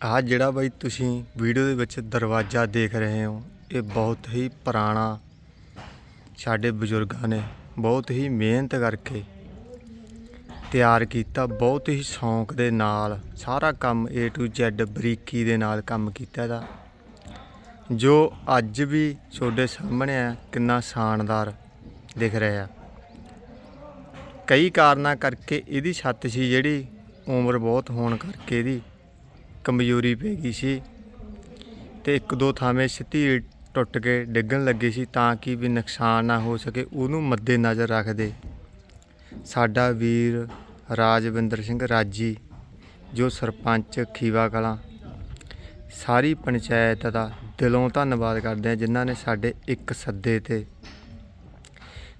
ਆਹ ਜਿਹੜਾ ਬਾਈ ਤੁਸੀਂ ਵੀਡੀਓ ਦੇ ਵਿੱਚ ਦਰਵਾਜ਼ਾ ਦੇਖ ਰਹੇ ਹੋ, ਇਹ ਬਹੁਤ ਹੀ ਪੁਰਾਣਾ ਸਾਡੇ ਬਜ਼ੁਰਗਾਂ ਨੇ ਬਹੁਤ ਹੀ ਮਿਹਨਤ ਕਰਕੇ ਤਿਆਰ ਕੀਤਾ, ਬਹੁਤ ਹੀ ਸ਼ੌਂਕ ਦੇ ਨਾਲ, ਸਾਰਾ ਕੰਮ A to Z ਬਰੀਕੀ ਦੇ ਨਾਲ ਕੰਮ ਕੀਤਾ ਇਹਦਾ। ਜੋ ਅੱਜ ਵੀ ਤੁਹਾਡੇ ਸਾਹਮਣੇ ਆ, ਕਿੰਨਾ ਸ਼ਾਨਦਾਰ ਦਿਖ ਰਿਹਾ ਕਈ ਕਾਰਨਾਂ ਕਰਕੇ ਇਹਦੀ ਛੱਤ ਸੀ ਜਿਹੜੀ ਉਮਰ ਬਹੁਤ ਹੋਣ ਕਰਕੇ ਇਹਦੀ। ਕਮਜ਼ੋਰੀ ਪੈ ਗਈ ਸੀ ਤੇ ਇੱਕ ਦੋ ਥਾਵੇਂ ਸਿੱਧੀ ਟੁੱਟ ਕੇ ਡਿੱਗਣ ਲੱਗੀ ਸੀ ਤਾਂ ਕਿ ਵੀ ਨੁਕਸਾਨ ਨਾ ਹੋ ਸਕੇ, ਉਹਨੂੰ ਮੱਦੇ ਨਜ਼ਰ ਰੱਖਦੇ ਸਾਡਾ ਵੀਰ ਰਾਜਵਿੰਦਰ ਸਿੰਘ ਰਾਜੀ, ਜੋ ਸਰਪੰਚ ਖੀਵਾ ਕਲਾਂ, ਸਾਰੀ ਪੰਚਾਇਤ ਦਾ ਦਿਲੋਂ ਧੰਨਵਾਦ ਕਰਦੇ ਹਾਂ ਜਿਨ੍ਹਾਂ ਨੇ ਸਾਡੇ ਇੱਕ ਸੱਦੇ ਤੇ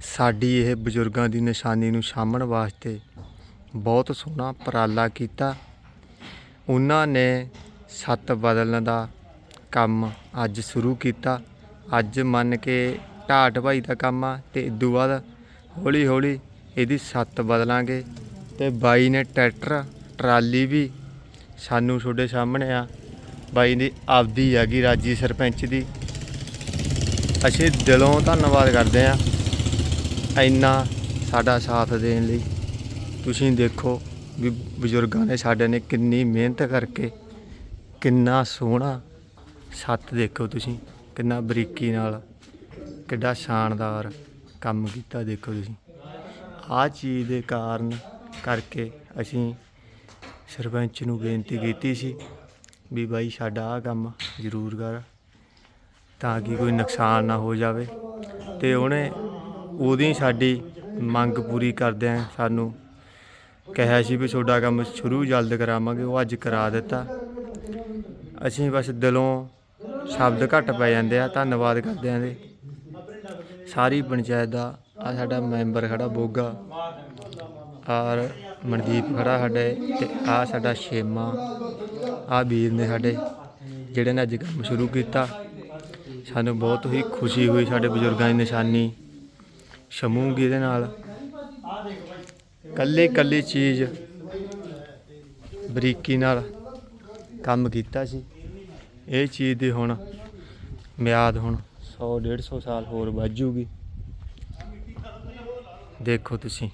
ਸਾਡੀ ਇਹ ਬਜ਼ੁਰਗਾਂ ਦੀ ਨਿਸ਼ਾਨੀ ਨੂੰ ਸਾਂਭਣ ਵਾਸਤੇ ਬਹੁਤ ਸੋਹਣਾ ਉਪਰਾਲਾ ਕੀਤਾ। ਉਹਨਾਂ ਨੇ ਛੱਤ ਬਦਲਣ ਦਾ ਕੰਮ ਅੱਜ ਸ਼ੁਰੂ ਕੀਤਾ। ਅੱਜ ਮੰਨ ਕੇ ਢਾਟ ਭਾਈ ਦਾ ਕੰਮ ਆ ਤੇ ਇਦੋਂ ਬਾਅਦ ਹੌਲੀ ਹੌਲੀ ਇਹਦੀ ਛੱਤ ਬਦਲਾਂਗੇ ਅਤੇ ਬਾਈ ਨੇ ਟਰੈਕਟਰ, ਟਰਾਲੀ ਵੀ ਸਾਨੂੰ ਤੁਹਾਡੇ ਸਾਹਮਣੇ ਆ। ਬਾਈ ਦੀ ਆਪਦੀ ਹੈਗੀ ਰਾਜੀ ਸਰਪੰਚ ਦੀ। ਅਸੀਂ ਦਿਲੋਂ ਧੰਨਵਾਦ ਕਰਦੇ ਆ ਇੰਨਾ ਸਾਡਾ ਸਾਥ ਦੇਣ ਲਈ। ਤੁਸੀਂ ਦੇਖੋ ਵੀ ਬਜ਼ੁਰਗਾਂ ਨੇ ਸਾਡੇ ਨੇ ਕਿੰਨੀ ਮਿਹਨਤ ਕਰਕੇ ਕਿੰਨਾ ਸੋਹਣਾ ਛੱਤ ਦੇਖੋ ਤੁਸੀਂ, ਕਿੰਨਾ ਬਰੀਕੀ ਨਾਲ, ਕਿੱਡਾ ਸ਼ਾਨਦਾਰ ਕੰਮ ਕੀਤਾ ਦੇਖੋ ਤੁਸੀਂ। ਆਹ ਚੀਜ਼ ਦੇ ਕਾਰਨ ਕਰਕੇ ਅਸੀਂ ਸਰਪੰਚ ਨੂੰ ਬੇਨਤੀ ਕੀਤੀ ਸੀ ਵੀ ਬਾਈ ਸਾਡਾ ਆਹ ਕੰਮ ਜ਼ਰੂਰ ਕਰ, ਤਾਂ ਕਿ ਕੋਈ ਨੁਕਸਾਨ ਨਾ ਹੋ ਜਾਵੇ। ਤੇ ਉਹਨੇ ਉਹਦੀ ਸਾਡੀ ਮੰਗ ਪੂਰੀ ਕਰਦਿਆਂ ਸਾਨੂੰ ਕਿਹਾ ਸੀ ਵੀ ਤੁਹਾਡਾ ਕੰਮ ਸ਼ੁਰੂ ਜਲਦ ਕਰਾਵਾਂਗੇ, ਉਹ ਅੱਜ ਕਰਾ ਦਿੱਤਾ। ਅਸੀਂ ਬਸ ਦਿਲੋਂ ਸ਼ਬਦ ਘੱਟ ਪੈ ਜਾਂਦੇ ਆ, ਧੰਨਵਾਦ ਕਰਦੇ ਆਂ ਦੇ ਸਾਰੀ ਪੰਚਾਇਤ ਦਾ, ਆ ਸਾਡਾ ਮੈਂਬਰ ਖੜਾ ਬੋਗਾ ਔਰ ਮਨਦੀਪ ਖੜਾ ਸਾਡੇ, ਤੇ ਆ ਸਾਡਾ ਛੇਮਾ, ਆ ਵੀਰ ਨੇ ਸਾਡੇ, ਜਿਹੜੇ ਨੇ ਅੱਜ ਕੰਮ ਸ਼ੁਰੂ ਕੀਤਾ। ਸਾਨੂੰ ਬਹੁਤ ਹੀ ਖੁਸ਼ੀ ਹੋਈ ਸਾਡੇ ਬਜ਼ੁਰਗਾਂ ਦੀ ਨਿਸ਼ਾਨੀ। ਸ਼ਮੂਗੀ ਇਹਦੇ ਨਾਲ ਕੱਲੇ ਕੱਲੇ ਚੀਜ਼ ਬਰੀਕੀ ਨਾਲ ਕੰਮ ਕੀਤਾ ਸੀ। ਇਹ ਚੀਜ਼ ਦੀ ਹੁਣ ਮਿਆਦ ਹੁਣ 100 150 ਸਾਲ ਹੋਰ ਵੱਧ ਜੂਗੀ। ਦੇਖੋ ਤੁਸੀਂ।